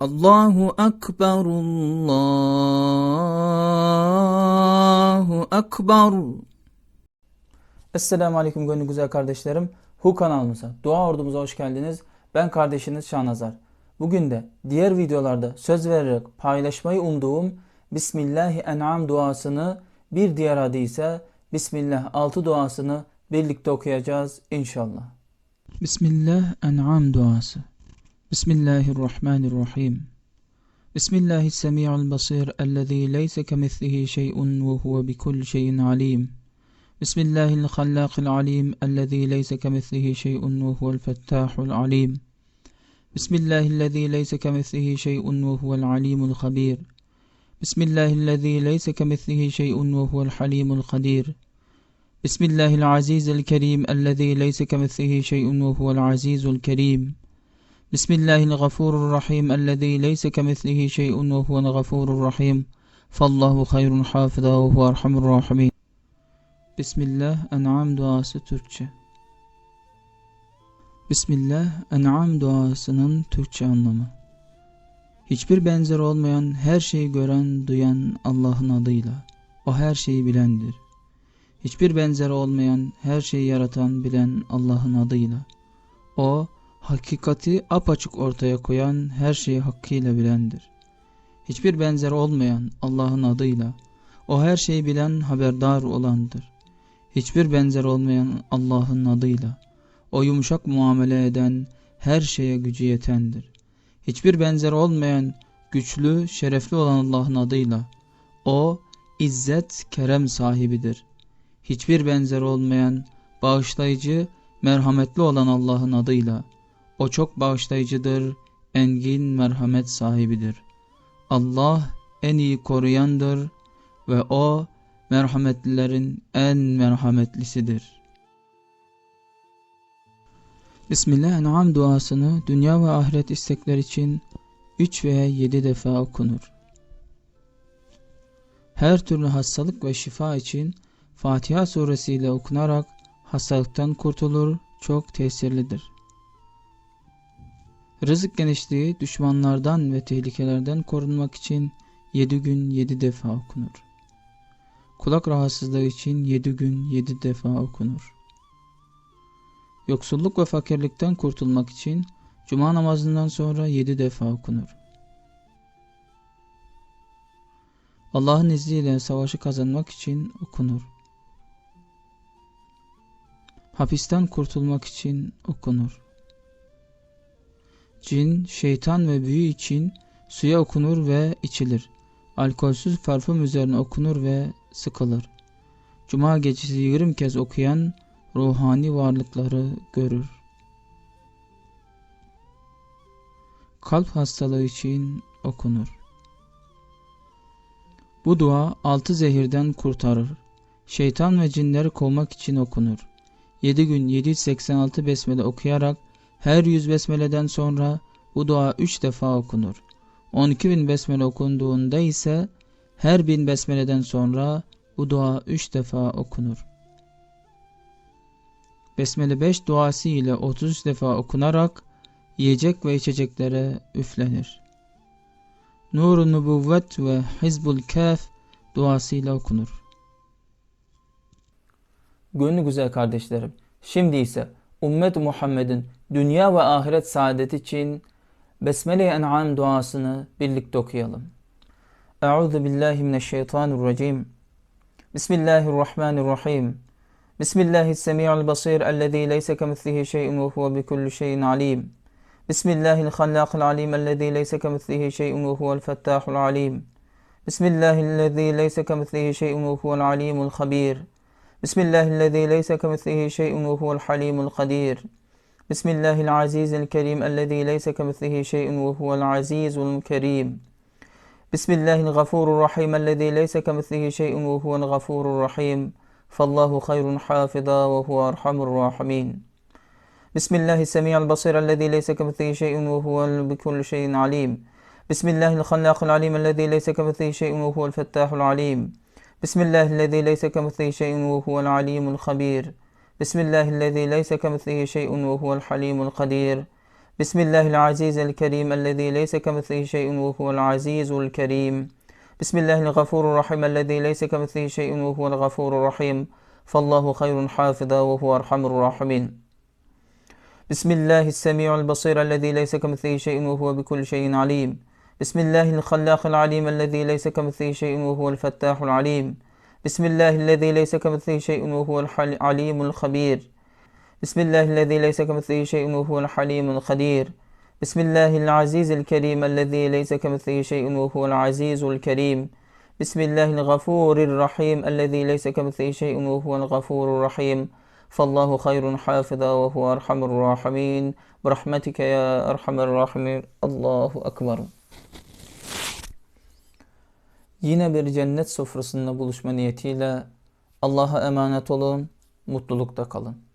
Allahu Ekber, Allahu Ekber. Esselamu Aleyküm gönlü güzel kardeşlerim. Hu kanalımıza, dua ordumuza hoş geldiniz. Ben kardeşiniz Şahnazar. Bugün de diğer videolarda söz vererek paylaşmayı umduğum Bismillahi En'am duasını bir diğer adı ise Bismillah 6 duasını birlikte okuyacağız inşallah. Bismillah En'am duası. بسم الله الرحمن الرحيم. بسم الله السميع البصير الذي ليس كمثله شيء وهو بكل شيء عليم. بسم الله الخلاق العليم الذي ليس كمثله شيء وهو الفتاح العليم. بسم الله الذي ليس كمثله شيء وهو العليم الخبير. بسم الله الذي ليس كمثله شيء وهو الحليم القدير. بسم الله العزيز الكريم الذي ليس كمثله شيء وهو العزيز الكريم. Gafurur rahim ellezî leyse kemithlihi şey'un ve huvel gafurur rahim. Fallahu hayrun hafıza ve huve erhamur rahimin. Bismillah En'am duası Türkçe. Bismillah En'am duasının Türkçe anlamı. Hiçbir benzer olmayan, her şeyi gören, duyan Allah'ın adıyla. O her şeyi bilendir. Hiçbir benzer olmayan, her şeyi yaratan, bilen Allah'ın adıyla. O, hakikati apaçık ortaya koyan, her şeyi hakkıyla bilendir. Hiçbir benzer olmayan Allah'ın adıyla. O her şeyi bilen, haberdar olandır. Hiçbir benzer olmayan Allah'ın adıyla. O yumuşak muamele eden, her şeye gücü yetendir. Hiçbir benzer olmayan, güçlü, şerefli olan Allah'ın adıyla. O, izzet, kerem sahibidir. Hiçbir benzer olmayan, bağışlayıcı, merhametli olan Allah'ın adıyla. O çok bağışlayıcıdır, engin merhamet sahibidir. Allah en iyi koruyandır ve O, merhametlilerin en merhametlisidir. Bismillah en'am duasını dünya ve ahiret istekler için 3 veya 7 defa okunur. Her türlü hastalık ve şifa için Fatiha suresiyle okunarak hastalıktan kurtulur, çok tesirlidir. Rızık genişliği düşmanlardan ve tehlikelerden korunmak için 7 gün 7 defa okunur. Kulak rahatsızlığı için 7 gün 7 defa okunur. Yoksulluk ve fakirlikten kurtulmak için cuma namazından sonra 7 defa okunur. Allah'ın izniyle savaşı kazanmak için okunur. Hapisten kurtulmak için okunur. Cin, şeytan ve büyü için suya okunur ve içilir. Alkolsüz parfüm üzerine okunur ve sıkılır. Cuma gecesi 20 kez okuyan ruhani varlıkları görür. Kalp hastalığı için okunur. Bu dua altı zehirden kurtarır. Şeytan ve cinleri kovmak için okunur. 7 gün 786 besmele okuyarak her 100 besmeleden sonra bu dua 3 defa okunur. 12 bin besmele okunduğunda ise her bin besmeleden sonra bu dua 3 defa okunur. Besmele 5 duası ile 33 defa okunarak yiyecek ve içeceklere üflenir. Nur-u Nubuvvet ve Hizbul Kaf duasıyla okunur. Gönlü güzel kardeşlerim. Şimdi ise ümmet Muhammed'in dünya ve ahiret saadet için Besmele-i En'am duasını birlikte okuyalım. Euzu billahi mineşşeytanirracim. Bismillahirrahmanirrahim. Bismillahis-semi'ul basir ellezî leyse kemithlihi şey'un ve huve bikulli şeyin alim. Bismillahil hallâkil alim ellezî leyse kemithlihi şey'un ve huvel fettâhul alim. Bismillahillezî leyse kemithlihi şey'un ve huvel بسم الله الذي ليس كمثله شيء وهو الحليم القدير بسم الله العزيز الكريم الذي ليس كمثله شيء وهو العزيز الكريم بسم الله الغفور الرحيم الذي ليس كمثله شيء وهو الغفور الرحيم فالله خير حافظا وهو أرحم الراحمين بسم الله السميع البصير الذي ليس كمثله شيء وهو بكل شيء عليم بسم الله الخلاق العليم الذي ليس كمثله شيء وهو الفتاح العليم بسم الله الذي ليس كمثله شيء وهو العليم الخبير بسم الله الذي ليس كمثله شيء وهو الحليم القدير بسم الله العزيز الكريم الذي ليس كمثله شيء وهو العزيز الكريم بسم الله الغفور الرحيم الذي ليس كمثله شيء وهو الغفور الرحيم فالله خير حافظا وهو أرحم الراحمين بسم الله السميع البصير الذي ليس كمثله شيء وهو بكل شيء عليم بسم الله الخلاق العليم الذي ليس كمثله شيء وهو الفتاح العليم بسم الله الذي ليس كمثله شيء وهو العليم الخبير بسم الله الذي ليس كمثله شيء وهو الحليم القدير بسم الله العزيز الكريم الذي ليس كمثله شيء وهو العزيز الكريم بسم الله الغفور الرحيم الذي ليس كمثله شيء وهو الغفور الرحيم فالله خير حافظا وهو أرحم الراحمين برحمتك يا أرحم الراحمين الله أكبر Yine bir cennet sofrasında buluşma niyetiyle Allah'a emanet olun, mutlulukta kalın.